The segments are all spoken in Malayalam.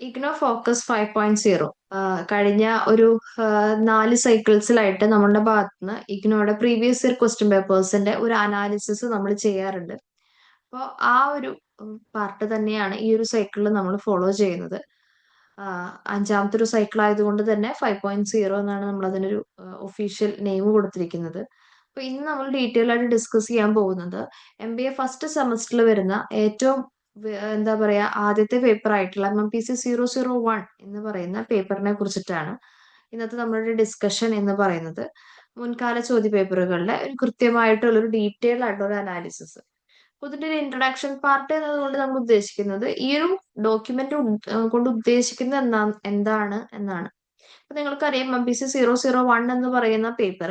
IGNOU focus five point zero കഴിഞ്ഞ ഒരു നാല് സൈക്കിൾസിലായിട്ട് നമ്മളുടെ ഭാഗത്തുനിന്ന് ഇഗ്നോയുടെ പ്രീവിയസ് ഇയർ ക്വസ്റ്റ്യൻ പേപ്പേഴ്സിന്റെ ഒരു അനാലിസിസ് നമ്മൾ ചെയ്യാറുണ്ട്. അപ്പോൾ ആ ഒരു പാർട്ട് തന്നെയാണ് ഈ ഒരു സൈക്കിളിൽ നമ്മൾ ഫോളോ ചെയ്യുന്നത്. അഞ്ചാമത്തെ ഒരു സൈക്കിൾ ആയതുകൊണ്ട് തന്നെ ഫൈവ് പോയിന്റ് സീറോ എന്നാണ് നമ്മൾ അതിനൊരു ഒഫീഷ്യൽ നെയിം കൊടുത്തിരിക്കുന്നത്. അപ്പൊ ഇന്ന് നമ്മൾ ഡീറ്റെയിൽ ആയിട്ട് ഡിസ്കസ് ചെയ്യാൻ പോകുന്നത് എം ബി എ ഫസ്റ്റ് സെമസ്റ്ററിൽ വരുന്ന ഏറ്റവും എന്താ പറയാ ആദ്യത്തെ പേപ്പർ ആയിട്ടുള്ള M M P C zero zero one എന്ന് പറയുന്ന പേപ്പറിനെ കുറിച്ചിട്ടാണ് ഇന്നത്തെ നമ്മളുടെ ഡിസ്കഷൻ എന്ന് പറയുന്നത്. മുൻകാല ചോദ്യ പേപ്പറുകളുടെ ഒരു കൃത്യമായിട്ടുള്ള ഒരു ഡീറ്റെയിൽഡ് ആയിട്ടുള്ള ഒരു അനാലിസിസ് ഇതിന്റെ ഒരു ഇൻട്രൊഡക്ഷൻ പാർട്ട് എന്നതുകൊണ്ട് നമ്മൾ ഉദ്ദേശിക്കുന്നത് ഈ ഒരു ഡോക്യുമെന്റ് കൊണ്ട് ഉദ്ദേശിക്കുന്നത് എന്നാ എന്താണ് എന്നാണ്. അപ്പൊ നിങ്ങൾക്കറിയാം M P C zero zero one എന്ന് പറയുന്ന പേപ്പർ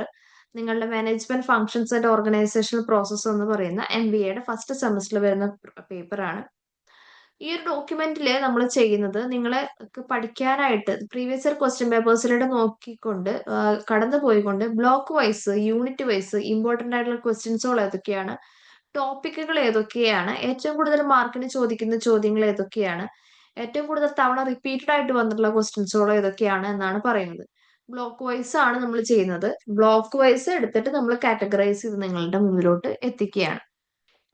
നിങ്ങളുടെ management functions and organisational process എന്ന് പറയുന്ന എം ബി എയുടെ ഫസ്റ്റ് സെമസ്റ്ററിൽ വരുന്ന പേപ്പറാണ് ഈ ഒരു ഡോക്യുമെന്റിൽ നമ്മൾ ചെയ്യുന്നത് നിങ്ങളെ പഠിക്കാനായിട്ട് പ്രീവിയസ് ഇയർ ക്വസ്റ്റ്യൻ പേപ്പേഴ്സിലൂടെ നോക്കിക്കൊണ്ട് കടന്നു പോയിക്കൊണ്ട് block wise unit wise important ആയിട്ടുള്ള ക്വസ്റ്റ്യൻസുകൾ ഏതൊക്കെയാണ് ടോപ്പിക്കുകൾ ഏതൊക്കെയാണ് ഏറ്റവും കൂടുതൽ മാർക്കിന് ചോദിക്കുന്ന ചോദ്യങ്ങൾ ഏതൊക്കെയാണ് ഏറ്റവും കൂടുതൽ തവണ റിപ്പീറ്റഡ് ആയിട്ട് വന്നിട്ടുള്ള ക്വസ്റ്റ്യൻസുകൾ ഏതൊക്കെയാണ് എന്നാണ് പറയുന്നത്. ബ്ലോക്ക് വൈസ് ആണ് നമ്മൾ ചെയ്യുന്നത്. ബ്ലോക്ക് വൈസ് എടുത്തിട്ട് നമ്മൾ കാറ്റഗറൈസ് ചെയ്ത് നിങ്ങളുടെ മുന്നിലോട്ട് എത്തിക്കുകയാണ്.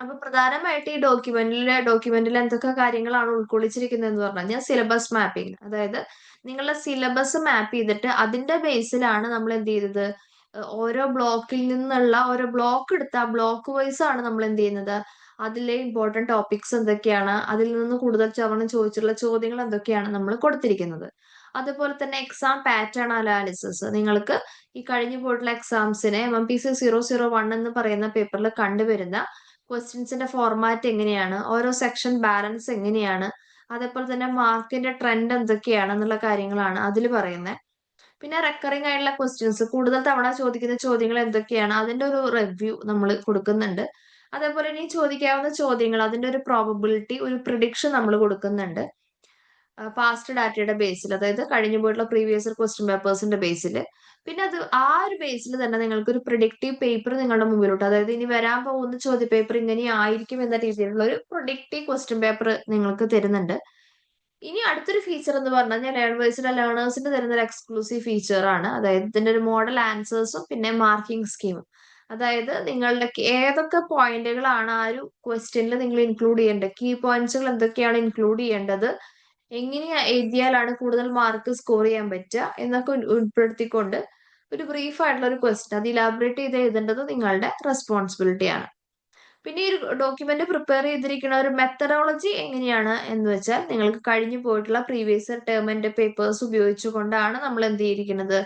അപ്പൊ പ്രധാനമായിട്ട് ഈ ഡോക്യുമെന്റിലെ ഡോക്യുമെന്റിൽ എന്തൊക്കെ കാര്യങ്ങളാണ് ഉൾക്കൊള്ളിച്ചിരിക്കുന്നത് എന്ന് പറഞ്ഞു കഴിഞ്ഞാൽ സിലബസ് മാപ്പിംഗ് അതായത് നിങ്ങളുടെ സിലബസ് മാപ്പ് ചെയ്തിട്ട് അതിന്റെ ബേസിലാണ് നമ്മൾ എന്ത് ചെയ്തത്? ഓരോ ബ്ലോക്കിൽ നിന്നുള്ള ഓരോ ബ്ലോക്ക് എടുത്ത ആ ബ്ലോക്ക് വൈസ് ആണ് നമ്മൾ എന്ത് ചെയ്യുന്നത്? അതിലെ ഇമ്പോർട്ടന്റ് ടോപ്പിക്സ് എന്തൊക്കെയാണ്? അതിൽ നിന്ന് കൂടുതൽ തവണ ചോദിച്ചിട്ടുള്ള ചോദ്യങ്ങൾ എന്തൊക്കെയാണ് നമ്മൾ കൊടുത്തിരിക്കുന്നത്? അതുപോലെ തന്നെ എക്സാം പാറ്റേൺ അനാലിസിസ് നിങ്ങൾക്ക് ഈ കഴിഞ്ഞു പോയിട്ടുള്ള എക്സാംസിനെ M P C zero zero one എന്ന് പറയുന്ന പേപ്പറിൽ കണ്ടുവരുന്ന ക്വസ്റ്റ്യൻസിന്റെ ഫോർമാറ്റ് എങ്ങനെയാണ്? ഓരോ സെക്ഷൻ ബാലൻസ് എങ്ങനെയാണ്? അതേപോലെ തന്നെ മാർക്കിന്റെ ട്രെൻഡ് എന്തൊക്കെയാണ് എന്നുള്ള കാര്യങ്ങളാണ് അതിൽ പറയുന്നത് പിന്നെ റെക്കറിംഗ് ആയിട്ടുള്ള ക്വസ്റ്റ്യൻസ് കൂടുതൽ തവണ ചോദിക്കുന്ന ചോദ്യങ്ങൾ എന്തൊക്കെയാണ്? അതിന്റെ ഒരു റിവ്യൂ നമ്മൾ കൊടുക്കുന്നുണ്ട്. അതേപോലെ ഇനി ചോദിക്കാവുന്ന ചോദ്യങ്ങൾ അതിന്റെ ഒരു പ്രോബബിലിറ്റി ഒരു പ്രിഡിക്ഷൻ നമ്മൾ കൊടുക്കുന്നുണ്ട്. പാസ്റ്റ് ഡാറ്റയുടെ ബേസിൽ അതായത് കഴിഞ്ഞു പോയിട്ടുള്ള പ്രീവിയസ് ക്വസ്റ്റ്യൻ പേപ്പേഴ്സിന്റെ ബേസിൽ പിന്നെ അത് ആ ഒരു ബേസിൽ തന്നെ നിങ്ങൾക്ക് ഒരു പ്രൊഡിക്റ്റീവ് പേപ്പർ നിങ്ങളുടെ മുമ്പിലോട്ട് അതായത് ഇനി വരാൻ പോകുന്ന ചോദ്യ പേപ്പർ ഇങ്ങനെ ആയിരിക്കും എന്ന രീതിയിലുള്ള ഒരു പ്രൊഡിക്റ്റീവ് ക്വസ്റ്റ്യൻ പേപ്പർ നിങ്ങൾക്ക് തരുന്നുണ്ട്. ഇനി അടുത്തൊരു ഫീച്ചർ എന്ന് പറഞ്ഞാൽ ലേൺ ലേൺവേഴ്സിന്റെ ലേണേഴ്സിന് തരുന്ന ഒരു എക്സ്ക്ലൂസീവ് ഫീച്ചർ ആണ്. അതായത് ഇതിന്റെ ഒരു മോഡൽ ആൻസേഴ്സും പിന്നെ മാർക്കിംഗ് സ്കീമും അതായത് നിങ്ങളുടെ ഏതൊക്കെ പോയിന്റുകളാണ് ആ ഒരു ക്വസ്റ്റ്യനിൽ നിങ്ങൾ ഇൻക്ലൂഡ് ചെയ്യേണ്ടത്? കീ പോയിന്റ്സുകൾ എന്തൊക്കെയാണ് ഇൻക്ലൂഡ് ചെയ്യേണ്ടത്? എങ്ങനെ എഴുതിയാലാണ് കൂടുതൽ മാർക്ക് സ്കോർ ചെയ്യാൻ പറ്റുക എന്നൊക്കെ ഉൾ- ഉൾപ്പെടുത്തിക്കൊണ്ട് ഒരു ബ്രീഫ് ആയിട്ടുള്ള ഒരു ക്വസ്റ്റ്യൻ അത് ഇലാബറേറ്റ് ചെയ്ത് എഴുതേണ്ടത് നിങ്ങളുടെ റെസ്പോൺസിബിലിറ്റി ആണ്. പിന്നെ ഈ ഒരു ഡോക്യുമെന്റ് പ്രിപ്പയർ ചെയ്തിരിക്കുന്ന ഒരു മെത്തഡോളജി എങ്ങനെയാണ് എന്ന് വെച്ചാൽ നിങ്ങൾക്ക് കഴിഞ്ഞു പോയിട്ടുള്ള പ്രീവിയസ് ടേമിന്റെ പേപ്പേഴ്സ് ഉപയോഗിച്ചുകൊണ്ടാണ് നമ്മൾ എന്ത് ചെയ്തിരിക്കുന്നത്?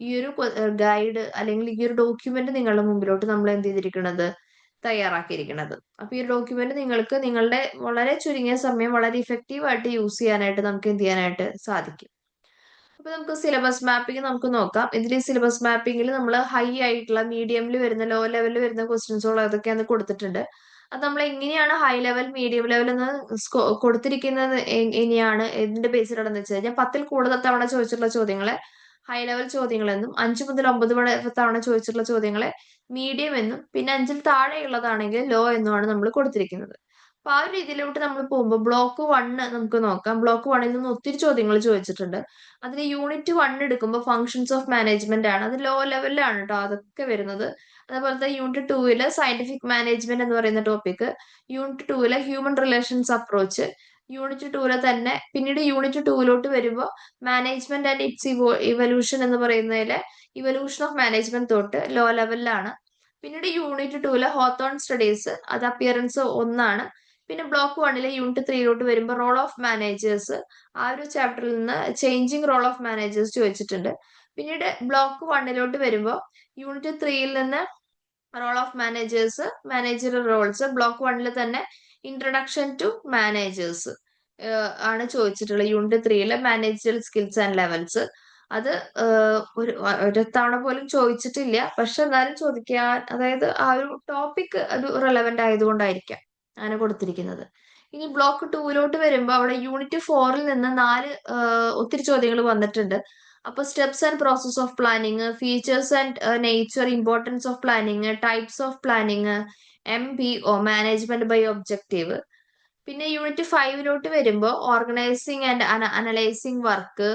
ഈ ഒരു ഗൈഡ് അല്ലെങ്കിൽ ഈ ഒരു ഡോക്യുമെന്റ് നിങ്ങളുടെ മുമ്പിലോട്ട് നമ്മൾ എന്ത് ചെയ്തിരിക്കുന്നത്? തയ്യാറാക്കിയിരിക്കുന്നത്. അപ്പൊ ഈ ഡോക്യുമെന്റ് നിങ്ങൾക്ക് നിങ്ങളുടെ വളരെ ചുരുങ്ങിയ സമയം വളരെ ഇഫക്റ്റീവ് ആയിട്ട് യൂസ് ചെയ്യാനായിട്ട് നമുക്ക് എന്ത് ചെയ്യാനായിട്ട് സാധിക്കും. അപ്പൊ നമുക്ക് സിലബസ് മാപ്പിംഗ് നമുക്ക് നോക്കാം. ഇതിൽ സിലബസ് മാപ്പിംഗിൽ നമ്മൾ ഹൈ ആയിട്ടുള്ള മീഡിയമിൽ വരുന്ന ലോ ലെവലിൽ വരുന്ന ക്വസ്റ്റ്യൻസുകൾ അതൊക്കെയാണ് കൊടുത്തിട്ടുണ്ട്. അത് നമ്മൾ എങ്ങനെയാണ് ഹൈ ലെവൽ മീഡിയം ലെവൽ എന്ന് കൊടുത്തിരിക്കുന്നത് എങ്ങനെയാണ് ഇതിന്റെ ബേസിലാണെന്ന് വെച്ച് കഴിഞ്ഞാൽ പത്തിൽ കൂടുതൽ തവണ ചോദിച്ചിട്ടുള്ള ചോദ്യങ്ങളെ ഹൈ ലെവൽ ചോദ്യങ്ങളെന്നും അഞ്ചു മുതൽ ഒമ്പത് വരെ തവണ ചോദിച്ചിട്ടുള്ള ചോദ്യങ്ങളെ മീഡിയം എന്നും പിന്നെ അഞ്ചിൽ താഴെയുള്ളതാണെങ്കിൽ ലോ എന്നുമാണ് നമ്മൾ കൊടുത്തിരിക്കുന്നത്. അപ്പൊ ആ ഒരു രീതിയിലോട്ട് നമ്മൾ പോകുമ്പോൾ ബ്ലോക്ക് വണ്ണ് നമുക്ക് നോക്കാം. ബ്ലോക്ക് വണ്ണിൽ നിന്ന് ഒത്തിരി ചോദ്യങ്ങൾ ചോദിച്ചിട്ടുണ്ട്. അതിന് യൂണിറ്റ് വൺ എടുക്കുമ്പോൾ ഫങ്ഷൻസ് ഓഫ് മാനേജ്മെന്റ് ആണ്. അത് ലോ ലെവലിലാണ് കേട്ടോ അതൊക്കെ വരുന്നത്. അതേപോലെ തന്നെ യൂണിറ്റ് ടൂവിൽ സയന്റിഫിക് മാനേജ്മെന്റ് എന്ന് പറയുന്ന ടോപ്പിക് യൂണിറ്റ് ടൂവിൽ ഹ്യൂമൻ റിലേഷൻസ് അപ്രോച്ച് യൂണിറ്റ് ടൂൽ തന്നെ. പിന്നീട് യൂണിറ്റ് ടൂവിലോട്ട് വരുമ്പോൾ മാനേജ്മെന്റ് ആൻഡ് ഇറ്റ്സ് ഇവല്യൂഷൻ എന്ന് പറയുന്നതിലെ ഇവല്യൂഷൻ ഓഫ് മാനേജ്മെന്റ് തൊട്ട് ലോ ലെവലിലാണ് പിന്നീട് യൂണിറ്റ് ടൂവിലെ ഹോത്തോൺ സ്റ്റഡീസ് അത് അപ്പിയറൻസ് ഒന്നാണ്. പിന്നെ ബ്ലോക്ക് വണ്ണിലെ യൂണിറ്റ് ത്രീയിലോട്ട് വരുമ്പോൾ റോൾ ഓഫ് മാനേജേഴ്സ് ആ ഒരു ചാപ്റ്ററിൽ നിന്ന് ചേഞ്ചിങ് റോൾ ഓഫ് മാനേജേഴ്സ് ചോദിച്ചിട്ടുണ്ട്. പിന്നീട് ബ്ലോക്ക് വണ്ണിലോട്ട് വരുമ്പോൾ യൂണിറ്റ് ത്രീയിൽ നിന്ന് role of managers manager roles block വണ്ണിൽ തന്നെ ഇൻട്രൊഡക്ഷൻ ടു മാനേജേഴ്സ് ആണ് ചോദിച്ചിട്ടുള്ളത്. യൂണിറ്റ് ത്രീയിലെ മാനേജറൽ സ്കിൽസ് ആൻഡ് ലെവൽസ് അത് ഒരു ഒരു പോലും ചോദിച്ചിട്ടില്ല. പക്ഷെ എന്നാലും ചോദിക്കാൻ അതായത് ആ ഒരു ടോപ്പിക് ഒരു റെലവെന്റ് ആയതുകൊണ്ടായിരിക്കാം അങ്ങനെ കൊടുത്തിരിക്കുന്നത്. ഇനി ബ്ലോക്ക് ടൂവിലോട്ട് വരുമ്പോൾ അവിടെ യൂണിറ്റ് ഫോറിൽ നിന്ന് നാല് ഒത്തിരി ചോദ്യങ്ങൾ വന്നിട്ടുണ്ട്. അപ്പൊ steps and process of planning features and nature importance of planning types of planning M P O management by objective പിന്നെ യൂണിറ്റ് ഫൈവിലോട്ട് വരുമ്പോൾ organising and analysing work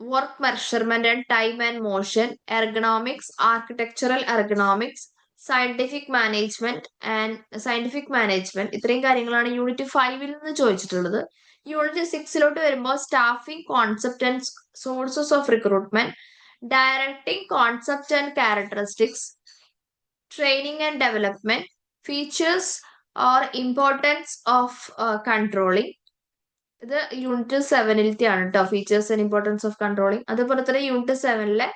work measurement and time and motion ergonomics architectural ergonomics scientific management and scientific management ഇത്രയും കാര്യങ്ങളാണ് യൂണിറ്റ് ഫൈവിൽ നിന്ന് ചോദിച്ചിട്ടുള്ളത്. യൂണിറ്റ് സിക്സിലോട്ട് വരുമ്പോൾ staffing concept and sources of recruitment directing concept and characteristics training and development features or importance of controlling ഇത് യൂണിറ്റ് സെവനിലത്തെ ആണ് കേട്ടോ features and importance of controlling അതുപോലെ തന്നെ unit സെവനിലെ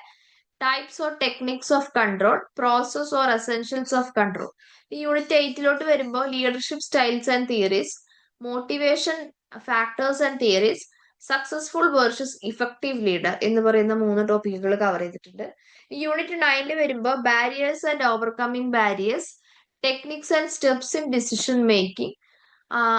types or techniques of control process or essentials of control ഈ യൂണിറ്റ് എയ്റ്റിലോട്ട് വരുമ്പോൾ leadership styles and theories motivation factors and theories successful versus effective leader എന്ന് പറയുന്ന മൂന്ന് ടോപ്പിക്കുകൾ കവർ ചെയ്തിട്ടുണ്ട്. ഈ യൂണിറ്റ് നയനിൽ വരുമ്പോൾ barriers and overcoming barriers techniques and steps in decision making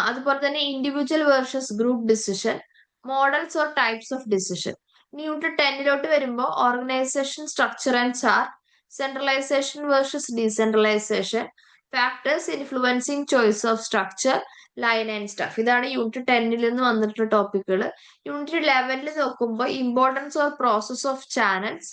അതുപോലെ തന്നെ individual versus group decision models or types of decision unit ടെന്നിലോട്ട് വരുമ്പോൾ organisation structure and chart centralisation versus decentralisation factors influencing choice of structure line and staff ഇതാണ് യൂണിറ്റ് ടെന്നിൽ നിന്ന് വന്നിട്ടുള്ള ടോപ്പിക്കുകൾ യൂണിറ്റ് ലെവനിൽ നോക്കുമ്പോൾ importance of process of channels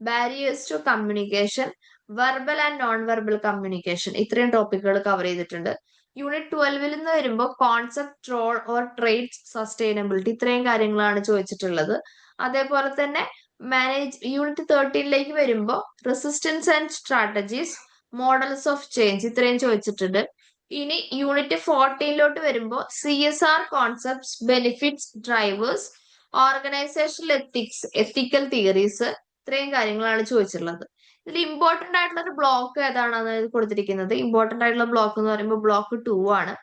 barriers to communication verbal and non verbal communication ഇത്രയും ടോപ്പിക്കുകൾ കവർ ചെയ്തിട്ടുണ്ട്. യൂണിറ്റ് ട്വൽവിൽ നിന്ന് വരുമ്പോൾ concept role or trade sustainability ഇത്രയും കാര്യങ്ങളാണ് ചോദിച്ചിട്ടുള്ളത്. അതേപോലെ തന്നെ മാനേജ് യൂണിറ്റ് തേർട്ടീനിലേക്ക് വരുമ്പോൾ resistance and strategies models of change ഇത്രയും ചോദിച്ചിട്ടുണ്ട്. ഇനി യൂണിറ്റ് ഫോർട്ടീനിലോട്ട് വരുമ്പോൾ C S R concepts benefits drivers organisational ethics ethical theories ഇത്രയും കാര്യങ്ങളാണ് ചോദിച്ചിട്ടുള്ളത്. ഇതിൽ ഇമ്പോർട്ടന്റ് ആയിട്ടുള്ള ഒരു ബ്ലോക്ക് ഏതാണെന്ന് കൊടുത്തിരിക്കുന്നത്? ഇമ്പോർട്ടന്റ് ആയിട്ടുള്ള ബ്ലോക്ക് എന്ന് പറയുമ്പോൾ ബ്ലോക്ക് ടു ആണ്.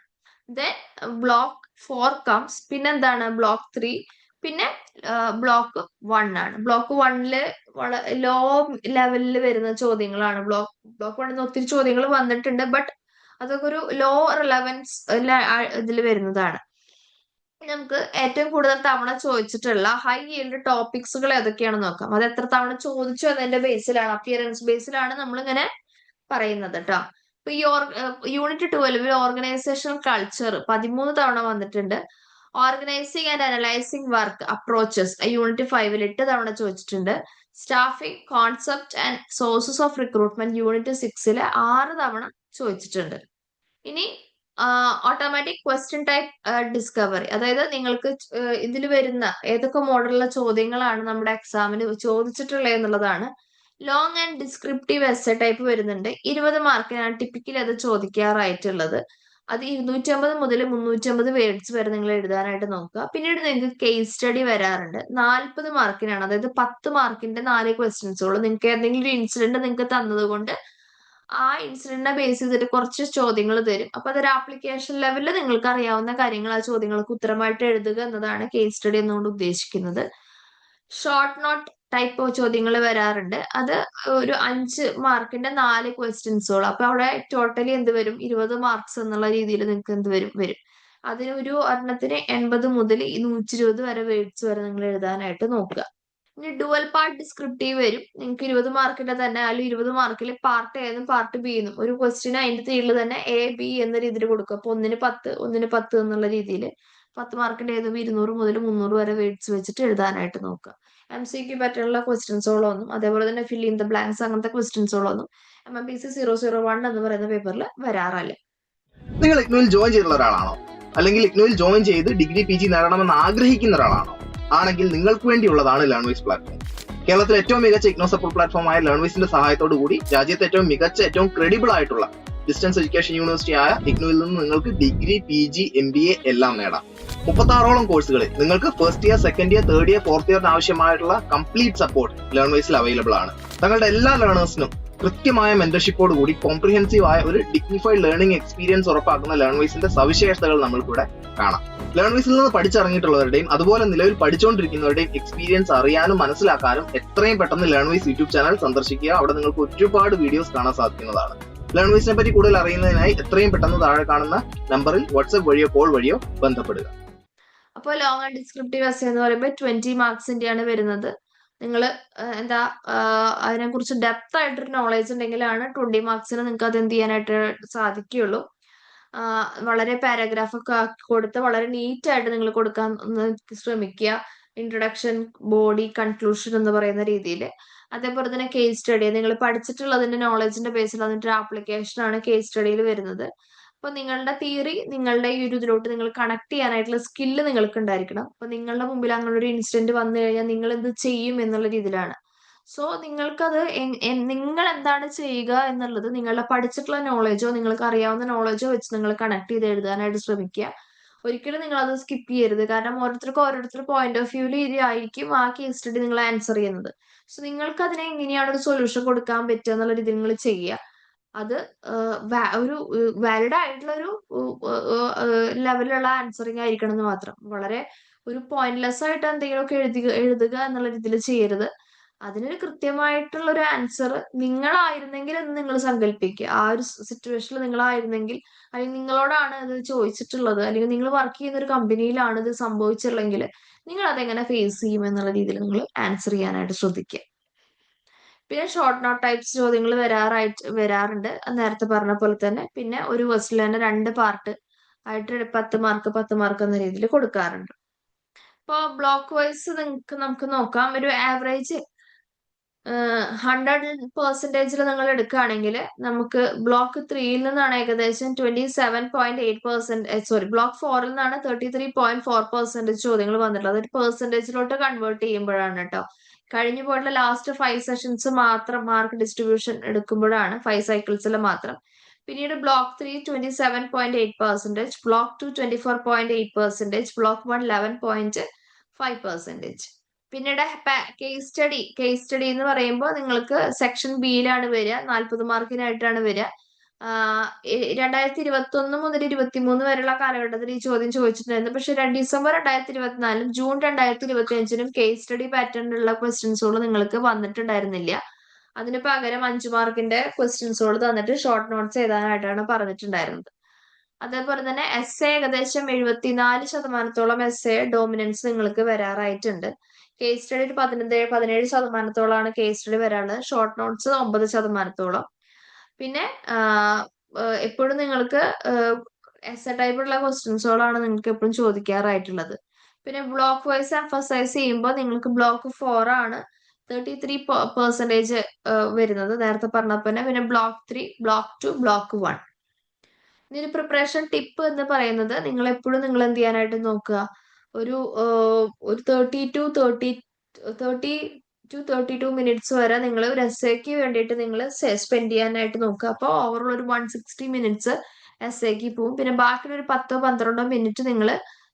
ദെൻ ബ്ലോക്ക് ഫോർ കംസ് പിന്നെ എന്താണ് ബ്ലോക്ക് ത്രീ പിന്നെ ബ്ലോക്ക് വൺ ആണ്. ബ്ലോക്ക് വണ്ണിൽ ലോ ലെവലിൽ വരുന്ന ചോദ്യങ്ങളാണ്. ബ്ലോക്ക് ബ്ലോക്ക് വണ്ണിൽ ഒത്തിരി ചോദ്യങ്ങൾ വന്നിട്ടുണ്ട് ബട്ട് അതൊക്കെ ഒരു ലോ റിലവൻസ് ഇതിൽ വരുന്നതാണ്. നമുക്ക് ഏറ്റവും കൂടുതൽ തവണ ചോദിച്ചിട്ടുള്ള ഹൈ യീൽഡ് ടോപ്പിക്സുകൾ ഏതൊക്കെയാണെന്ന് നോക്കാം. അത് എത്ര തവണ ചോദിച്ചു എന്നതിന്റെ ബേസിലാണ് അപ്പിയറൻസ് ബേസിലാണ് നമ്മൾ ഇങ്ങനെ പറയുന്നത് കേട്ടോ ഇപ്പൊ ഈ യൂണിറ്റ് ട്വൽവിൽ ഓർഗനൈസേഷൻ കൾച്ചർ പതിമൂന്ന് തവണ വന്നിട്ടുണ്ട്. Organising and analysing work approaches unit ഫൈവിൽ എട്ട് തവണ ചോദിച്ചിട്ടുണ്ട്. Staffing concept and sources of recruitment unit സിക്സിൽ ആറ് തവണ ചോദിച്ചിട്ടുണ്ട്. ഇനി ഓട്ടോമാറ്റിക് ക്വസ്റ്റ്യൻ ടൈപ്പ് ഡിസ്കവറി അതായത് നിങ്ങൾക്ക് ഇതിൽ വരുന്ന ഏതൊക്കെ മോഡലുള്ള ചോദ്യങ്ങളാണ് നമ്മുടെ എക്സാമിന് ചോദിച്ചിട്ടുള്ളത് എന്നുള്ളതാണ്. Long and descriptive essay type വരുന്നുണ്ട്. ഇരുപത് മാർക്കിനാണ് ടിപ്പിക്കലി അത് ചോദിക്കാറായിട്ടുള്ളത്. അത് ഇരുന്നൂറ്റി അമ്പത് മുതൽ മുന്നൂറ്റി അമ്പത് വേർഡ്സ് വരെ നിങ്ങൾ എഴുതാനായിട്ട് നോക്കുക. പിന്നീട് നിങ്ങൾക്ക് കേസ് സ്റ്റഡി വരാറുണ്ട്. നാൽപ്പത് മാർക്കിനാണ് അതായത് പത്ത് മാർക്കിന്റെ നാല് ക്വസ്റ്റ്യൻസുകൾ നിങ്ങൾക്ക് ഏതെങ്കിലും ഒരു ഇൻസിഡന്റ് നിങ്ങൾക്ക് തന്നത് കൊണ്ട് ആ ഇൻസിഡന്റിനെ ബേസ് ചെയ്തിട്ട് കുറച്ച് ചോദ്യങ്ങൾ തരും. അപ്പൊ അതൊരു ആപ്ലിക്കേഷൻ ലെവലിൽ നിങ്ങൾക്ക് അറിയാവുന്ന കാര്യങ്ങൾ ആ ചോദ്യങ്ങൾക്ക് ഉത്തരമായിട്ട് എഴുതുക എന്നതാണ് കേസ് സ്റ്റഡി എന്നുകൊണ്ട് ഉദ്ദേശിക്കുന്നത്. ഷോർട്ട് നോട്ട് ടൈപ്പ് ചോദ്യങ്ങൾ വരാറുണ്ട്. അത് ഒരു അഞ്ച് മാർക്കിന്റെ നാല് ക്വസ്റ്റ്യൻസുകൾ അപ്പൊ അവിടെ ടോട്ടലി എന്ത് വരും? ഇരുപത് മാർക്സ് എന്നുള്ള രീതിയിൽ നിങ്ങൾക്ക് എന്ത് വരും? വരും. അതിന് ഒരു ഒരെണ്ണത്തിന് എൺപത് മുതൽ നൂറ്റി ഇരുപത് വരെ വേർഡ്സ് വരെ നിങ്ങൾ എഴുതാനായിട്ട് നോക്കുക. ഇനി ഡുവൽ പാർട്ട് ഡിസ്ക്രിപ്റ്റീവ് വരും. നിങ്ങൾക്ക് ഇരുപത് മാർക്കിന്റെ തന്നെ അല്ലെങ്കിൽ ഇരുപത് മാർക്കിൽ പാർട്ട് എന്നും പാർട്ട് ബി എന്നും ഒരു ക്വസ്റ്റിന് അതിന്റെ തീരിൽ തന്നെ എ ബി എന്ന രീതിയിൽ കൊടുക്കും. അപ്പൊ ഒന്നിന് പത്ത് ഒന്നിന് പത്ത് എന്നുള്ള രീതിയിൽ പത്ത് മാർക്കിന്റെ ഏതും ഇരുന്നൂറ് മുതൽ മുന്നൂറ് വരെ വേഡ്സ് വെച്ചിട്ട് എഴുതാനായിട്ട് നോക്കുക. എം സി ക്യു പറ്റുള്ള ക്വസ്റ്റ്യൻസുകളൊന്നും അതേപോലെ തന്നെ ഫിൽ ഇൻ ദ ബ്ലാങ്ക്സ് അങ്ങനത്തെ ക്വസ്റ്റ്യൻസുകളൊന്നും M M P C zero zero one എന്ന് പറയുന്ന പേപ്പറിൽ വരാറല്ല? നിങ്ങൾ ഇഗ്നോയിൽ ജോയിൻ ചെയ്തിട്ടുള്ള ഒരാളാണോ? അല്ലെങ്കിൽ ഇഗ്നോയിൽ ജോയിൻ ചെയ്ത് ഡിഗ്രി പി ജി നേടണമെന്ന് ആഗ്രഹിക്കുന്ന ഒരാളാണോ? ആണെങ്കിൽ നിങ്ങൾക്ക് വേണ്ടിയുള്ളതാണ് ലേൺവൈസ് പ്ലാറ്റ്ഫോം കേരളത്തിലെ ഏറ്റവും മികച്ച ഇഗ്നോ സപ്പോർട്ട് പ്ലാറ്റ്ഫോമായ ലേൺവൈസിന്റെ സഹായത്തോടു കൂടി രാജ്യത്തെ ഏറ്റവും മികച്ച ഏറ്റവും ക്രെഡിബിൾ ആയിട്ടുള്ള ഡിസ്റ്റൻസ് എഡ്യൂക്കേഷൻ യൂണിവേഴ്സിറ്റി ആയ ഇഗ്നോയിൽ നിന്ന് നിങ്ങൾക്ക് degree P G M B A എല്ലാം നേടാം. മുപ്പത്താറോളം കോഴ്സുകളിൽ നിങ്ങൾക്ക് first year second year third year fourth ഇയറിന് ആവശ്യമായിട്ടുള്ള കംപ്ലീറ്റ് സപ്പോർട്ട് ലേൺവൈസിൽ അവൈലബിൾ ആണ്. തങ്ങളുടെ എല്ലാ ലേണേഴ്സിനും കൃത്യമായ മെന്റർഷിപ്പോട് കൂടി കോംപ്രിഹെൻസീവ് ആയ ഒരു ഡിഗ്നിഫൈഡ് ലേണിംഗ് എക്സ്പീരിയൻസ് ഉറപ്പാക്കുന്ന ലേൺ വൈസിന്റെ സവിശേഷതകൾ നമ്മൾക്കിവിടെ കാണാം. ലേൺ വൈസിൽ നിന്ന് പഠിച്ചിറങ്ങിയിട്ടുള്ളവരുടെയും അതുപോലെ നിലവിൽ പഠിച്ചുകൊണ്ടിരിക്കുന്നവരുടെയും എക്സ്പീരിയൻസ് അറിയാനും മനസ്സിലാക്കാനും എത്രയും പെട്ടെന്ന് ലേൺ വൈസ് യൂട്യൂബ് ചാനൽ സന്ദർശിക്കുക. അവിടെ നിങ്ങൾക്ക് ഒരുപാട് വീഡിയോസ് കാണാൻ സാധിക്കുന്നതാണ്. ലേൺ വൈസിനെ പറ്റി കൂടുതൽ അറിയുന്നതിനായി എത്രയും പെട്ടെന്ന് താഴെ കാണുന്ന നമ്പറിൽ വാട്സ്ആപ്പ് വഴിയോ കോൾ വഴിയോ ബന്ധപ്പെടുക. അപ്പോൾ ലോങ് ആൻഡ് ഡിസ്ക്രിപ്റ്റീവ് എസ് എന്ന് പറയുമ്പോൾ ട്വന്റി മാർക്സിന്റെയാണ് വരുന്നത്. നിങ്ങൾ എന്താ അതിനെക്കുറിച്ച് ഡെപ്ത് ആയിട്ടൊരു നോളേജ് ഉണ്ടെങ്കിലാണ് ട്വന്റി മാർക്സിന് നിങ്ങൾക്ക് അത് എന്ത് ചെയ്യാനായിട്ട് സാധിക്കുകയുള്ളൂ വളരെ പാരഗ്രാഫ് ഒക്കെ ആക്കി കൊടുത്ത് വളരെ നീറ്റ് ആയിട്ട് നിങ്ങൾ കൊടുക്കാൻ ശ്രമിക്കുക. ഇൻട്രൊഡക്ഷൻ ബോഡി കൺക്ലൂഷൻ എന്ന് പറയുന്ന രീതിയിൽ അതേപോലെ തന്നെ കേസ് സ്റ്റഡി നിങ്ങൾ പഠിച്ചിട്ടുള്ളതിന്റെ നോളജിന്റെ ബേസിൽ അതിന്റെ ആപ്ലിക്കേഷൻ ആണ് കേസ് സ്റ്റഡിയിൽ വരുന്നത്. അപ്പൊ നിങ്ങളുടെ തിയറി നിങ്ങളുടെ ഈ ഒരു ഇതിലോട്ട് നിങ്ങൾ കണക്ട് ചെയ്യാനായിട്ടുള്ള സ്കില്ല് നിങ്ങൾക്ക് ഉണ്ടായിരിക്കണം. അപ്പൊ നിങ്ങളുടെ മുമ്പിൽ അങ്ങനെ ഒരു ഇൻസിഡന്റ് വന്നു കഴിഞ്ഞാൽ നിങ്ങൾ എന്ത് ചെയ്യും എന്നുള്ള രീതിയിലാണ്. സോ നിങ്ങൾക്കത് നിങ്ങൾ എന്താണ് ചെയ്യുക എന്നുള്ളത് നിങ്ങളുടെ പഠിച്ചിട്ടുള്ള നോളജോ നിങ്ങൾക്ക് അറിയാവുന്ന നോളജോ വെച്ച് നിങ്ങൾ കണക്ട് ചെയ്ത് എഴുതാനായിട്ട് ശ്രമിക്കുക. ഒരിക്കലും നിങ്ങൾ അത് സ്കിപ്പ് ചെയ്യരുത്. കാരണം ഓരോരുത്തർക്കും ഓരോരുത്തർ പോയിന്റ് ഓഫ് വ്യൂവിൽ ആയിരിക്കും ആ കേസ് സ്റ്റഡി നിങ്ങൾ ആൻസർ ചെയ്യുന്നത്. സോ നിങ്ങൾക്ക് അതിനെ എങ്ങനെയാണ് ഒരു സൊല്യൂഷൻ കൊടുക്കാൻ പറ്റുക എന്നുള്ള രീതിയിൽ നിങ്ങൾ ചെയ്യുക. അത് ഒരു വാലിഡ് ആയിട്ടുള്ള ഒരു ലെവലിലുള്ള ആൻസറിങ് ആയിരിക്കണം എന്ന് മാത്രം. വളരെ ഒരു പോയിന്റ്ലെസ് ആയിട്ട് എന്തെങ്കിലുമൊക്കെ എഴുതുക എഴുതുക എന്നുള്ള രീതിയിൽ ചെയ്യരുത്. അതിനൊരു കൃത്യമായിട്ടുള്ള ഒരു ആൻസർ നിങ്ങളായിരുന്നെങ്കിൽ എന്ന് നിങ്ങൾ സങ്കല്പിക്കുക ആ ഒരു സിറ്റുവേഷനിൽ നിങ്ങളായിരുന്നെങ്കിൽ അല്ലെങ്കിൽ നിങ്ങളോടാണ് ഇത് ചോദിച്ചിട്ടുള്ളത് അല്ലെങ്കിൽ നിങ്ങൾ വർക്ക് ചെയ്യുന്ന ഒരു കമ്പനിയിലാണ് ഇത് സംഭവിച്ചിട്ടുള്ളെങ്കിൽ നിങ്ങൾ അതെങ്ങനെ ഫേസ് ചെയ്യും എന്നുള്ള രീതിയിൽ നിങ്ങൾ ആൻസർ ചെയ്യാനായിട്ട് ശ്രദ്ധിക്കുക. പിന്നെ ഷോർട്ട് നോട്ട് ടൈപ്സ് ചോദ്യങ്ങൾ വരാറായിട്ട് വരാറുണ്ട്. നേരത്തെ പറഞ്ഞ പോലെ തന്നെ. പിന്നെ ഒരു ക്വസ്റ്റിൽ തന്നെ രണ്ട് പാർട്ട് ആയിട്ട് പത്ത് മാർക്ക് പത്ത് മാർക്ക് എന്ന രീതിയിൽ കൊടുക്കാറുണ്ട്. ഇപ്പോൾ ബ്ലോക്ക് വൈസ് നിങ്ങൾക്ക് നമുക്ക് നോക്കാം. ഒരു ആവറേജ് ഹൺഡ്രഡ് പെർസെന്റേജിൽ നിങ്ങൾ എടുക്കുകയാണെങ്കിൽ നമുക്ക് ബ്ലോക്ക് ത്രീയിൽ നിന്നാണ് ഏകദേശം twenty seven point eight percent sorry block ഫോറിൽ നിന്നാണ് thirty three point four percentage ചോദ്യങ്ങൾ വന്നിട്ടുള്ളത്. അതൊരു പെർസെന്റേജിലോട്ട് കൺവേർട്ട് ചെയ്യുമ്പോഴാണ് കേട്ടോ കഴിഞ്ഞു പോയിട്ടുള്ള ലാസ്റ്റ് ഫൈവ് സെഷൻസ് മാത്രം മാർക്ക് ഡിസ്ട്രിബ്യൂഷൻ എടുക്കുമ്പോഴാണ് ഫൈവ് സൈക്കിൾസിൽ മാത്രം. പിന്നീട് block three twenty seven point eight percentage block two twenty four point eight percentage block one eleven point five percentage പിന്നീട് കേസ് സ്റ്റഡി കേസ് സ്റ്റഡി എന്ന് പറയുമ്പോൾ നിങ്ങൾക്ക് സെക്ഷൻ ബിയിലാണ് വരിക നാൽപ്പത് മാർക്കിനായിട്ടാണ് വരിക. രണ്ടായിരത്തി ഇരുപത്തി ഒന്ന് മുതൽ ഇരുപത്തി മൂന്ന് വരെയുള്ള കാലഘട്ടത്തിൽ ഈ ചോദ്യം ചോദിച്ചിട്ടുണ്ടായിരുന്നു. പക്ഷെ ഡിസംബർ രണ്ടായിരത്തി ഇരുപത്തിനാലും ജൂൺ രണ്ടായിരത്തി ഇരുപത്തി അഞ്ചിനും കേസ് സ്റ്റഡി പാറ്റേണിലുള്ള ക്വസ്റ്റ്യൻസുകൾ നിങ്ങൾക്ക് വന്നിട്ടുണ്ടായിരുന്നില്ല. അതിന് പകരം അഞ്ചു മാർക്കിന്റെ ക്വസ്റ്റ്യൻസുകൾ തന്നിട്ട് ഷോർട്ട് നോട്ട്സ് എഴുതാനായിട്ടാണ് പറഞ്ഞിട്ടുണ്ടായിരുന്നത്. അതേപോലെ തന്നെ എസ് എ ഏകദേശം എഴുപത്തിനാല് ശതമാനത്തോളം എസ് എ ഡോമിനൻസ് നിങ്ങൾക്ക് വരാറായിട്ടുണ്ട്. കേസ് സ്റ്റഡി ഒരു പതിനഞ്ച് പതിനേഴ് ശതമാനത്തോളമാണ് കേസ് സ്റ്റഡി വരാനുള്ളത് ഷോർട്ട് നോട്ട്സ് ഒമ്പത് ശതമാനത്തോളം. പിന്നെ എപ്പോഴും നിങ്ങൾക്ക് എസ് എ ടൈപ്പുള്ള ക്വസ്റ്റ്യൻസുകളാണ് നിങ്ങൾക്ക് എപ്പോഴും ചോദിക്കാറായിട്ടുള്ളത്. പിന്നെ ബ്ലോക്ക് വൈസ് എംഫസൈസ് ചെയ്യുമ്പോൾ നിങ്ങൾക്ക് ബ്ലോക്ക് ഫോർ ആണ് തേർട്ടി ത്രീ പെർസെന്റേജ് വരുന്നത്. നേരത്തെ പറഞ്ഞപ്പോൾ തന്നെ പിന്നെ block three block two block one ഇതിന് പ്രിപ്പറേഷൻ ടിപ്പ് എന്ന് പറയുന്നത് നിങ്ങൾ എപ്പോഴും നിങ്ങൾ എന്ത് ചെയ്യാനായിട്ട് നോക്കുക. ഒരു ഒരു thirty two thirty thirty two thirty two minutes വരെ നിങ്ങൾ ഒരു എസ് എക്ക് വേണ്ടിയിട്ട് നിങ്ങൾ സ്പെൻഡ് ചെയ്യാനായിട്ട് നോക്കുക. അപ്പോൾ ഓവറോൾ ഒരു വൺ സിക്സ്റ്റി മിനിറ്റ്സ് എസ് എക്ക് പോവും. പിന്നെ ബാക്കി ഒരു പത്തോ പന്ത്രണ്ടോ മിനിറ്റ് നിങ്ങൾ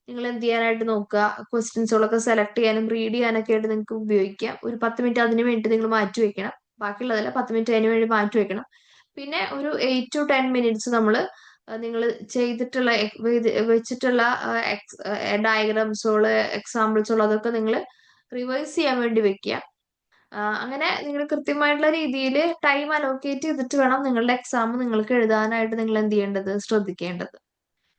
നിങ്ങൾ എന്ത് ചെയ്യാനായിട്ട് നോക്കുക. ക്വസ്റ്റ്യൻസുകളൊക്കെ സെലക്ട് ചെയ്യാനും റീഡ് ചെയ്യാനൊക്കെ ആയിട്ട് നിങ്ങൾക്ക് ഉപയോഗിക്കാം. ഒരു പത്ത് മിനിറ്റ് അതിന് വേണ്ടി നിങ്ങൾ മാറ്റി വെക്കണം. ബാക്കിയുള്ളതല്ല പത്ത് മിനിറ്റ് അതിന് വേണ്ടി മാറ്റി വെക്കണം. പിന്നെ ഒരു എയ്റ്റ് ടു ടെൻ മിനിറ്റ്സ് നമ്മൾ നിങ്ങൾ ചെയ്തിട്ടുള്ള വെച്ചിട്ടുള്ള ഡയഗ്രാംസുകൾ എക്സാമ്പിൾസുകൾ അതൊക്കെ നിങ്ങൾ റിവൈസ് ചെയ്യാൻ വേണ്ടി വെക്കുക. അങ്ങനെ നിങ്ങൾ കൃത്യമായിട്ടുള്ള രീതിയിൽ ടൈം അലോക്കേറ്റ് ചെയ്തിട്ട് വേണം നിങ്ങളുടെ എക്സാം നിങ്ങൾക്ക് എഴുതാനായിട്ട് നിങ്ങൾ എന്ത് ചെയ്യേണ്ടത്? ശ്രദ്ധിക്കേണ്ടത്.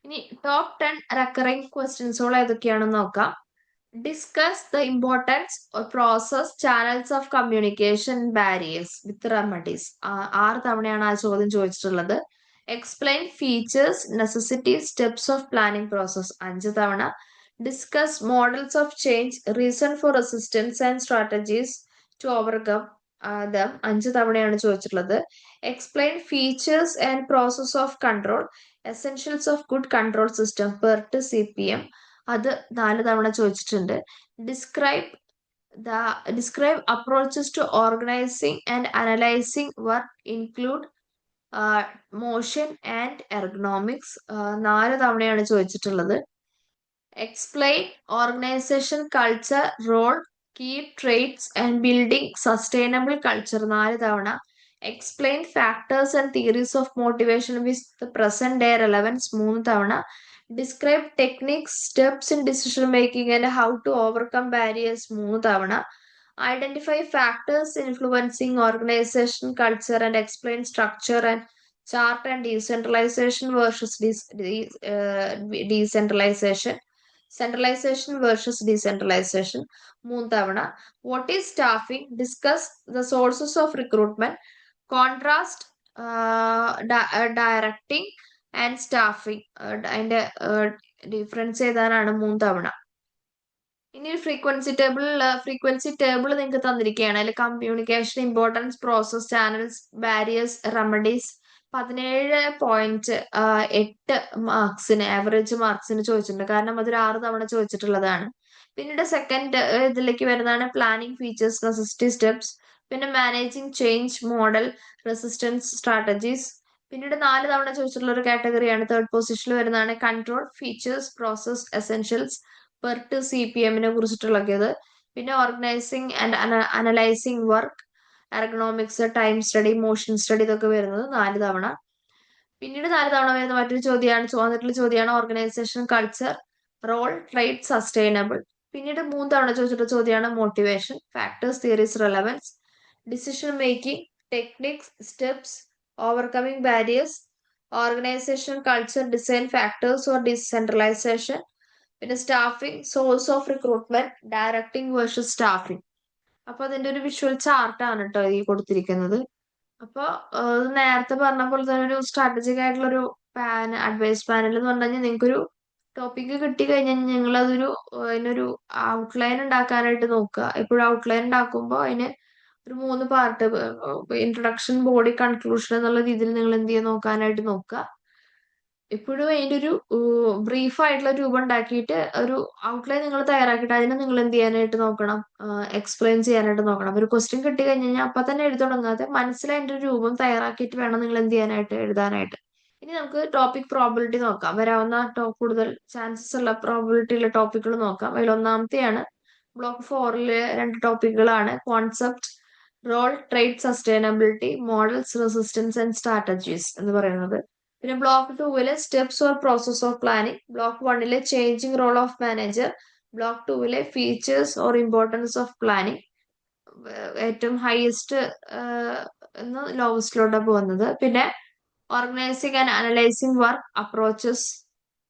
ഇനി ടോപ്പ് ടെൻ റെക്കറിംഗ് ക്വസ്റ്റ്യൻസുകൾ ഏതൊക്കെയാണെന്ന് നോക്കാം. Discuss the importance process channels of communication barriers with remedies. ആറ് തവണയാണ് ആ ചോദ്യം ചോദിച്ചിട്ടുള്ളത്. Explain features necessity steps of planning process അഞ്ച് തവണ. Discuss models of change reason for resistance and strategies to overcome അത് അഞ്ച് തവണയാണ് ചോദിച്ചിട്ടുള്ളത്. Explain features and process of control essentials of good control system PERT C P M അത് നാല് തവണ ചോദിച്ചിട്ടുണ്ട്. Describe the describe approaches to organising and analysing work include motion and ergonomics നാല് തവണയാണ് ചോദിച്ചിട്ടുള്ളത്. Explain organisation culture role key traits and building sustainable culture നാല് തവണ. Explain factors and theories of motivation with present day relevance മൂന്ന് തവണ. Describe techniques steps in decision making and how to overcome barriers മൂന്ന് തവണ. Identify factors influencing organisation culture and explain structure and chart and decentralisation versus decentralisation centralisation versus decentralisation മൂന്ന് തവണ what is staffing discuss the sources of recruitment contrast directing and staffing അതിന്റെ ഡിഫറൻസ് എഴുതാനാണ് മൂന്ന് തവണ ഇനി ഒരു ഫ്രീക്വൻസി ടേബിൾ ഫ്രീക്വൻസി ടേബിൾ നിങ്ങൾക്ക് തന്നിരിക്കുകയാണ് അതിൽ communication importance process channels barriers remedies പതിനേഴ് പോയിന്റ് എട്ട് മാർക്സിന് ആവറേജ് മാർക്സിന് ചോദിച്ചിട്ടുണ്ട്. കാരണം അതൊരു ആറ് തവണ ചോദിച്ചിട്ടുള്ളതാണ്. പിന്നീട് സെക്കൻഡ് ഇതിലേക്ക് വരുന്നതാണ് പ്ലാനിങ് ഫീച്ചേഴ്സ് നെസസിറ്റി സ്റ്റെപ്സ് പിന്നെ managing change model resistance strategies പിന്നീട് നാല് തവണ ചോദിച്ചിട്ടുള്ള ഒരു കാറ്റഗറിയാണ് തേർഡ് പൊസിഷനിൽ വരുന്നതാണ് control features process essentials PERT C P എമ്മിനെ കുറിച്ചിട്ടുള്ളത് പിന്നെ organising and analysing work ergonomics time study motion study ഇതൊക്കെ വരുന്നത് നാല് തവണ. പിന്നീട് നാല് തവണ വരുന്ന മറ്റൊരു ചോദ്യമാണ് ചോദിച്ചിട്ടുള്ള ചോദ്യമാണ് organisation culture role trade sustainable പിന്നീട് മൂന്ന് തവണ ചോദിച്ചിട്ടുള്ള ചോദ്യമാണ് motivation factors theories relevance decision making techniques steps overcoming barriers organisation culture design factors or decentralisation പിന്നെ staffing source of recruitment directing versus staffing അപ്പൊ അതിന്റെ ഒരു വിഷ്വൽ ചാർട്ടാണ് കേട്ടോ ഈ കൊടുത്തിരിക്കുന്നത്. അപ്പൊ നേരത്തെ പറഞ്ഞ പോലെ തന്നെ ഒരു സ്ട്രാറ്റജിക് ആയിട്ടുള്ള ഒരു പാൻ അഡ്വൈസ് പാനൽ എന്ന് പറഞ്ഞു കഴിഞ്ഞാൽ നിങ്ങൾക്കൊരു ടോപ്പിക് കിട്ടി കഴിഞ്ഞാൽ ഞങ്ങൾ അതൊരു അതിനൊരു ഔട്ട്ലൈൻ ഉണ്ടാക്കാനായിട്ട് നോക്കുക. എപ്പോഴും ഔട്ട്ലൈൻ ഉണ്ടാക്കുമ്പോൾ അതിന് ഒരു മൂന്ന് പാർട്ട് ഇൻട്രൊഡക്ഷൻ ബോഡി കൺക്ലൂഷൻ എന്നുള്ള രീതിയിൽ നിങ്ങൾ എന്ത് ചെയ്യാൻ നോക്കാനായിട്ട് നോക്കുക. എപ്പോഴും അതിന്റെ ഒരു ബ്രീഫ് ആയിട്ടുള്ള രൂപം ഉണ്ടാക്കിയിട്ട് ഒരു ഔട്ട്ലൈൻ നിങ്ങൾ തയ്യാറാക്കിയിട്ട് അതിനെ നിങ്ങൾ എന്ത് ചെയ്യാനായിട്ട് നോക്കണം? എക്സ്പ്ലെയിൻ ചെയ്യാനായിട്ട് നോക്കണം. ഒരു ക്വസ്റ്റ്യൻ കിട്ടി കഴിഞ്ഞ് കഴിഞ്ഞാൽ അപ്പൊ തന്നെ എഴുതി തുടങ്ങാതെ മനസ്സിൽ ഒരു രൂപം തയ്യാറാക്കിയിട്ട് വേണം നിങ്ങൾ എന്ത് ചെയ്യാനായിട്ട് എഴുതാനായിട്ട്. ഇനി നമുക്ക് ടോപ്പിക് പ്രോബിലിറ്റി നോക്കാം. വരാവുന്ന കൂടുതൽ ചാൻസസ് ഉള്ള പ്രോബിലിറ്റി ഉള്ള ടോപ്പിക്കുകൾ നോക്കാം. അതിൽ ഒന്നാമത്തെയാണ് ബ്ലോക്ക് ഫോറിലെ രണ്ട് ടോപ്പിക്കുകളാണ് concept role trade sustainability models resistance and strategies എന്ന് പറയുന്നത്. പിന്നെ block ടൂവിലെ steps or process of planning block വണ്ണിലെ changing role of manager block ടൂവിലെ features or importance of planning ഏറ്റവും ഹയസ്റ്റ് എന്ന് ലോവസ്റ്റിലോട്ടാണ് പോകുന്നത്. പിന്നെ organising and analysing work approaches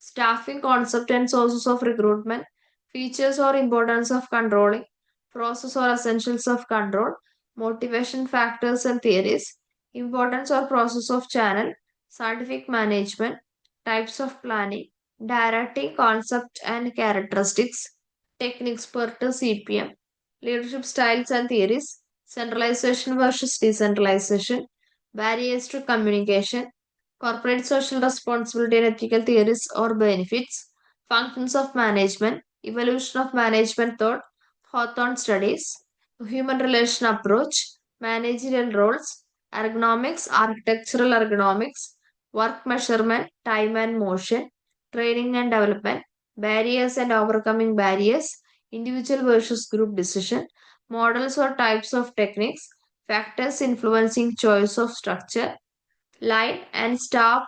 staffing concept and sources of recruitment features or importance of controlling process or essentials of control motivation factors and theories importance or process of channel, scientific management, types of planning, directing concept and characteristics, techniques per to CPM, leadership styles and theories, centralization versus decentralization, barriers to communication, corporate social responsibility and ethical theories or benefits, functions of management, evolution of management thought, Hawthorne studies, human relation approach, managerial roles, ergonomics, architectural ergonomics, measurement, time and motion, training and development, barriers and overcoming barriers, individual versus group decision, models or types of techniques, factors influencing choice of structure, line and staff,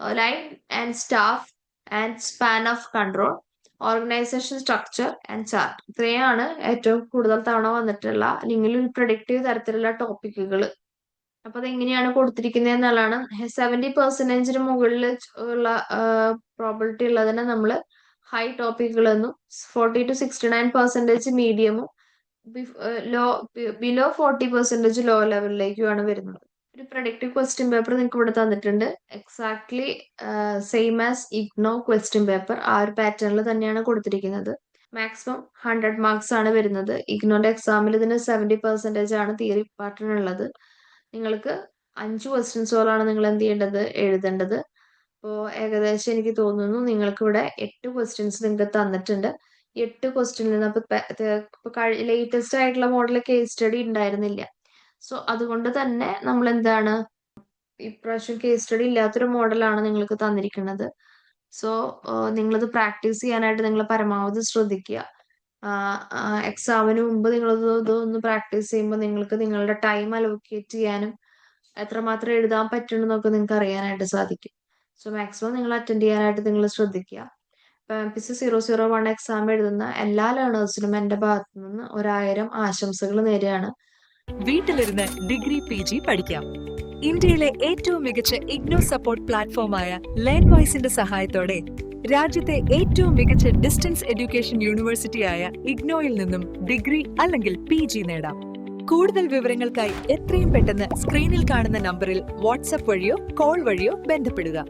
uh, line and staff and span of control, organisation structure and chart ഇത്രയാണ് ഏറ്റവും കൂടുതൽ തവണ വന്നിട്ടുള്ള അല്ലെങ്കിൽ ഒരു പ്രൊഡക്റ്റീവ് തരത്തിലുള്ള ടോപ്പിക്കുകൾ അപ്പൊ അതെങ്ങനെയാണ് കൊടുത്തിരിക്കുന്നത് എന്നുള്ളതാണ്. സെവന്റി പെർസെന്റേജിന് മുകളിൽ ഉള്ള പ്രോബിലിറ്റി ഉള്ളതിനെ നമ്മൾ ഹൈ ടോപ്പിക്കുകൾ എന്നും forty two sixty nine percentage മീഡിയമും low below forty percentage low ലെവലിലേക്കുമാണ് വരുന്നത്. ഒരു പ്രൊഡക്റ്റീവ് ക്വസ്റ്റ്യൻ പേപ്പർ നിങ്ങൾക്ക് ഇവിടെ തന്നിട്ടുണ്ട്. Exactly same as IGNOU question paper ആ ഒരു പാറ്റേണിൽ തന്നെയാണ് കൊടുത്തിരിക്കുന്നത്. മാക്സിമം ഹൺഡ്രഡ് മാർക്സ് ആണ് വരുന്നത്. ഇഗ്നോന്റെ എക്സാമിൽ ഇതിന് സെവന്റി പെർസെന്റേജ് ആണ് തിയറി പാർട്ടിനുള്ളത് നിങ്ങൾക്ക് അഞ്ച് ക്വസ്റ്റ്യൻസുകളാണ് നിങ്ങൾ എന്ത് ചെയ്യേണ്ടത്? എഴുതേണ്ടത്. അപ്പോൾ ഏകദേശം എനിക്ക് തോന്നുന്നു നിങ്ങൾക്ക് ഇവിടെ എട്ട് ക്വസ്റ്റ്യൻസ് നിങ്ങൾക്ക് തന്നിട്ടുണ്ട്. എട്ട് ക്വസ്റ്റ്യനിൽ നിന്ന് അപ്പോൾ ലേറ്റസ്റ്റ് ആയിട്ടുള്ള മോഡൽ കേസ് സ്റ്റഡി ഉണ്ടായിരുന്നില്ല. സോ അതുകൊണ്ട് തന്നെ നമ്മൾ എന്താണ് ഇപ്രാവശ്യം കേസ് സ്റ്റഡി ഇല്ലാത്തൊരു മോഡലാണ് നിങ്ങൾക്ക് തന്നിരിക്കുന്നത്. സോ നിങ്ങളത് പ്രാക്ടീസ് ചെയ്യാനായിട്ട് നിങ്ങൾ പരമാവധി ശ്രദ്ധിക്കുക. എക്സാമിന് മുമ്പ് നിങ്ങൾ ഇതൊന്ന് പ്രാക്ടീസ് ചെയ്യുമ്പോൾ നിങ്ങൾക്ക് നിങ്ങളുടെ ടൈം അലോക്കേറ്റ് ചെയ്യാനും എത്രമാത്രം എഴുതാൻ പറ്റുമെന്നൊക്കെ നിങ്ങൾക്ക് അറിയാനായിട്ട് സാധിക്കും. സോ മാക്സിമം നിങ്ങൾ അറ്റൻഡ് ചെയ്യാനായിട്ട് നിങ്ങൾ ശ്രദ്ധിക്കുക. ഇപ്പം M P C zero zero one exam എഴുതുന്ന എല്ലാ ലേണേഴ്സിനും എന്റെ ഭാഗത്തു നിന്ന് ഒരായിരം ആശംസകൾ നേരെയാണ് വീട്ടിലിരുന്ന് ഡിഗ്രി പി ജി പഠിക്കാം. ഇന്ത്യയിലെ ഏറ്റവും മികച്ച ഇഗ്നോ സപ്പോർട്ട് പ്ലാറ്റ്ഫോമായ ലേൺ വോയ്സിന്റെ സഹായത്തോടെ രാജ്യത്തെ ഏറ്റവും മികച്ച ഡിസ്റ്റൻസ് എഡ്യൂക്കേഷൻ യൂണിവേഴ്സിറ്റിയായ ഇഗ്നോയിൽ നിന്നും ഡിഗ്രി അല്ലെങ്കിൽ പി ജി നേടാം. കൂടുതൽ വിവരങ്ങൾക്കായി എത്രയും പെട്ടെന്ന് സ്ക്രീനിൽ കാണുന്ന നമ്പറിൽ വാട്സപ്പ് വഴിയോ കോൾ വഴിയോ ബന്ധപ്പെടുക.